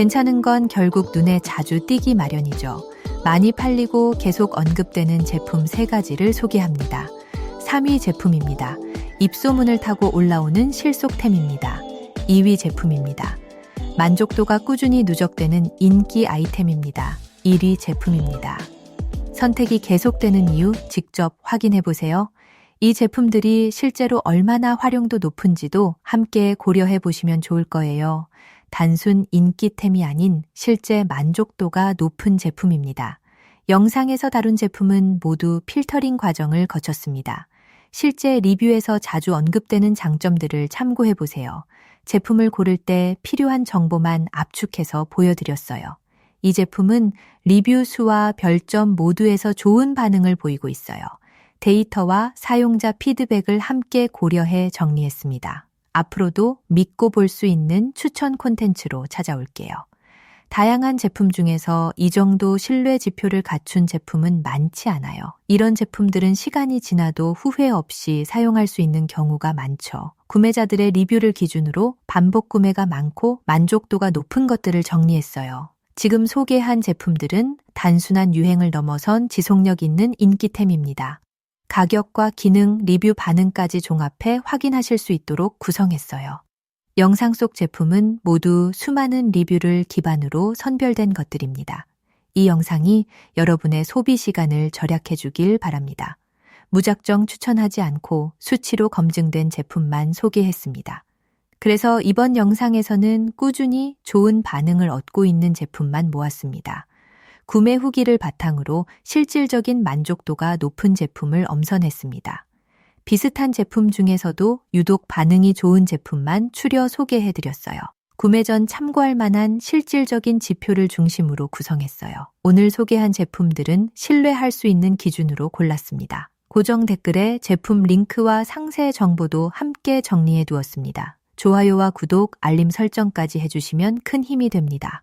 괜찮은 건 결국 눈에 자주 띄기 마련이죠. 많이 팔리고 계속 언급되는 제품 세가지를 소개합니다. 3위 제품입니다. 입소문을 타고 올라오는 실속템입니다. 2위 제품입니다. 만족도가 꾸준히 누적되는 인기 아이템입니다. 1위 제품입니다. 선택이 계속되는 이유 직접 확인해 보세요. 이 제품들이 실제로 얼마나 활용도 높은지도 함께 고려해 보시면 좋을 거예요. 단순 인기템이 아닌 실제 만족도가 높은 제품입니다. 영상에서 다룬 제품은 모두 필터링 과정을 거쳤습니다. 실제 리뷰에서 자주 언급되는 장점들을 참고해 보세요. 제품을 고를 때 필요한 정보만 압축해서 보여드렸어요. 이 제품은 리뷰 수와 별점 모두에서 좋은 반응을 보이고 있어요. 데이터와 사용자 피드백을 함께 고려해 정리했습니다. 앞으로도 믿고 볼 수 있는 추천 콘텐츠로 찾아올게요. 다양한 제품 중에서 이 정도 신뢰 지표를 갖춘 제품은 많지 않아요. 이런 제품들은 시간이 지나도 후회 없이 사용할 수 있는 경우가 많죠. 구매자들의 리뷰를 기준으로 반복 구매가 많고 만족도가 높은 것들을 정리했어요. 지금 소개한 제품들은 단순한 유행을 넘어선 지속력 있는 인기템입니다. 가격과 기능, 리뷰 반응까지 종합해 확인하실 수 있도록 구성했어요. 영상 속 제품은 모두 수많은 리뷰를 기반으로 선별된 것들입니다. 이 영상이 여러분의 소비 시간을 절약해 주길 바랍니다. 무작정 추천하지 않고 수치로 검증된 제품만 소개했습니다. 그래서 이번 영상에서는 꾸준히 좋은 반응을 얻고 있는 제품만 모았습니다. 구매 후기를 바탕으로 실질적인 만족도가 높은 제품을 엄선했습니다. 비슷한 제품 중에서도 유독 반응이 좋은 제품만 추려 소개해 드렸어요. 구매 전 참고할 만한 실질적인 지표를 중심으로 구성했어요. 오늘 소개한 제품들은 신뢰할 수 있는 기준으로 골랐습니다. 고정 댓글에 제품 링크와 상세 정보도 함께 정리해 두었습니다. 좋아요와 구독, 알림 설정까지 해주시면 큰 힘이 됩니다.